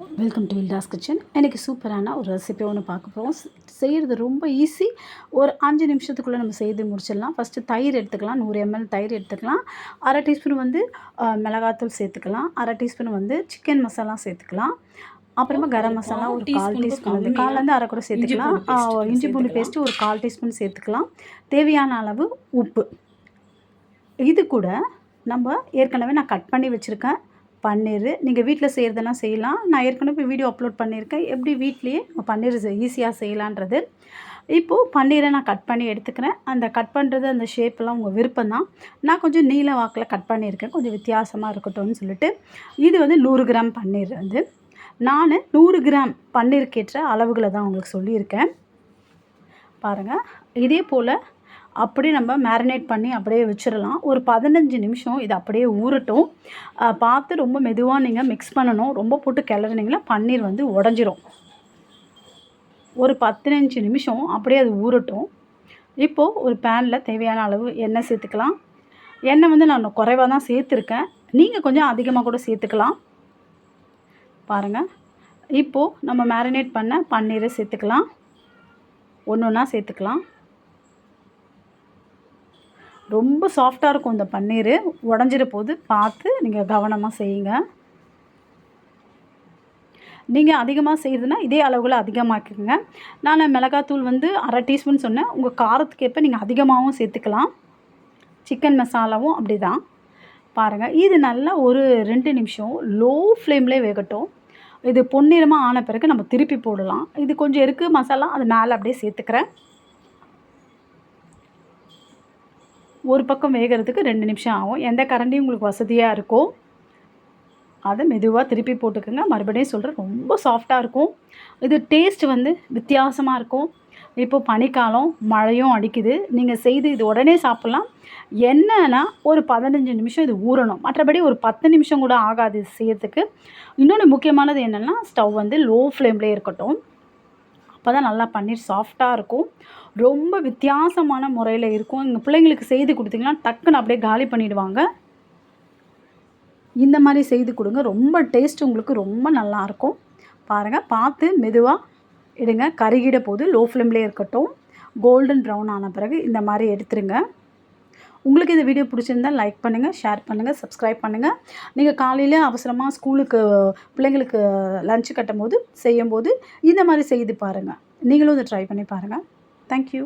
Welcome to வில்டாஸ் kitchen எனக்கு சூப்பரான ஒரு ரெசிபி ஒன்று பார்க்க போகிறோம் செய்கிறது ரொம்ப ஈஸி ஒரு அஞ்சு நிமிஷத்துக்குள்ளே நம்ம செய்து முடிச்சிடலாம். ஃபஸ்ட்டு தயிர் எடுத்துக்கலாம். நூறு எம்எல் தயிர் எடுத்துக்கலாம். அரை டீஸ்பூன் வந்து மிளகாத்தூள் சேர்த்துக்கலாம். அரை டீஸ்பூன் வந்து சிக்கன் மசாலா சேர்த்துக்கலாம். அப்புறமா கரம் மசாலா ஒரு கால் டீஸ்பூன் வந்து கம்மியா கால்லேருந்து அரை கூட சேர்த்துக்கலாம். இஞ்சி பூண்டு. பேஸ்ட்டு ஒரு கால் டீஸ்பூன் சேர்த்துக்கலாம். தேவையான அளவு உப்பு. இது கூட நம்ம ஏற்கனவே நான் கட் பண்ணி வச்சுருக்கேன். பன்னீர் நீங்கள் வீட்டில் செய்கிறதெல்லாம் செய்யலாம். நான் ஏற்கனவே வீடியோ அப்லோட் பண்ணியிருக்கேன் எப்படி வீட்லேயே பன்னீர் ஈஸியாக செய்யலான்றது. இப்போது பன்னீரை நான் கட் பண்ணி எடுத்துக்கிறேன். அந்த கட் பண்ணுறது அந்த ஷேப்பெல்லாம் உங்கள் விருப்பம் தான் நான் கொஞ்சம் நீல வாக்கில் கட் பண்ணியிருக்கேன் கொஞ்சம் வித்தியாசமாக இருக்கட்டும்னு சொல்லிட்டு. இது வந்து நூறு கிராம் பன்னீர் வந்து. நான் நூறு கிராம் பன்னீருக்கேற்ற அளவுகளை தான் உங்களுக்கு சொல்லியிருக்கேன். பாருங்கள் இதே போல் அப்படியே நம்ம மேரினேட் பண்ணி அப்படியே வச்சிடலாம். ஒரு பதினஞ்சு நிமிஷம் இது அப்படியே ஊறட்டும். பார்த்து ரொம்ப மெதுவாக நீங்கள் மிக்ஸ் பண்ணணும். ரொம்ப போட்டு கிளறினீங்கன்னா பன்னீர் வந்து உடஞ்சிரும். ஒரு பதினஞ்சு நிமிஷம் அப்படியே அது ஊறட்டும். இப்போது ஒரு பேனில் தேவையான அளவு எண்ணெய் சேர்த்துக்கலாம். எண்ணெய் வந்து நான் குறைவாக தான் சேர்த்துருக்கேன். நீங்கள் கொஞ்சம் அதிகமாக கூட சேர்த்துக்கலாம். பாருங்கள் இப்போது நம்ம மேரினேட் பண்ண பன்னீரை சேர்த்துக்கலாம். ஒன்று ஒன்றா சேர்த்துக்கலாம். ரொம்ப சாஃப்டாக இருக்கும் இந்த பன்னீர். உடஞ்சிட போது பார்த்து நீங்கள் கவனமாக செய்யுங்க. நீங்கள் அதிகமாக செய்கிறதுனா இதே அளவில் அதிகமாக்குங்க நான் மிளகாத்தூள் வந்து அரை டீஸ்பூன் சொன்னேன். உங்கள் காரத்துக்கு ஏற்ப நீங்கள் அதிகமாகவும் சேர்த்துக்கலாம். சிக்கன் மசாலாவும் அப்படி தான் பாருங்கள் இது நல்லா ஒரு ரெண்டு நிமிஷம் லோ ஃப்ளேம்லேயே வேகட்டும். இது பொன்னிறமாக ஆன பிறகு நம்ம திருப்பி போடலாம். இது கொஞ்சம் இருக்குது மசாலா அது மேலே அப்படியே சேர்த்துக்கிறேன். ஒரு பக்கம் வேகிறதுக்கு ரெண்டு நிமிஷம் ஆகும். எந்த கரண்டியும் உங்களுக்கு வசதியாக இருக்கோ அதை மெதுவாக திருப்பி போட்டுக்கோங்க. மறுபடியும் சொல்கிறேன் ரொம்ப சாஃப்டாக இருக்கும். இது டேஸ்ட் வந்து வித்தியாசமாக இருக்கும். இப்போது பனிக்காலம் மழையும் அடிக்குது. நீங்கள் செய்து இது உடனே சாப்பிட்லாம். என்னன்னா ஒரு பதினஞ்சு நிமிஷம் இது ஊறணும். மற்றபடி ஒரு பத்து நிமிஷம் கூட ஆகாது செய்யறதுக்கு. இன்னொன்று முக்கியமானது என்னென்னா ஸ்டவ் வந்து லோ ஃப்ளேம்லேயே இருக்கட்டும். அப்போ தான் நல்லா பன்னீர் சாஃப்டாக இருக்கும். ரொம்ப வித்தியாசமான முறையில் இருக்கும். எங்கள் பிள்ளைங்களுக்கு செய்து கொடுத்தீங்கன்னா டக்குன்னு அப்படியே காலி பண்ணிடுவாங்க. இந்த மாதிரி செய்து கொடுங்க. ரொம்ப டேஸ்ட் உங்களுக்கு ரொம்ப நல்லாயிருக்கும் பாருங்கள் பார்த்து மெதுவாக எடுங்க. கருகிட போது லோ ஃப்ளேம்லேயே இருக்கட்டும். கோல்டன் ப்ரௌன் ஆன பிறகு இந்த மாதிரி எடுத்துருங்க. உங்களுக்கு இந்த வீடியோ பிடிச்சிருந்தா லைக் பண்ணுங்கள் ஷேர் பண்ணுங்கள் சப்ஸ்கிரைப் பண்ணுங்கள் நீங்கள் காலையில் அவசரமாக ஸ்கூலுக்கு பிள்ளைங்களுக்கு லஞ்ச் கட்டும் போது செய்யும்போது இந்த மாதிரி செய்து பாருங்கள் நீங்களும் இதை ட்ரை பண்ணி பாருங்கள் தேங்க்யூ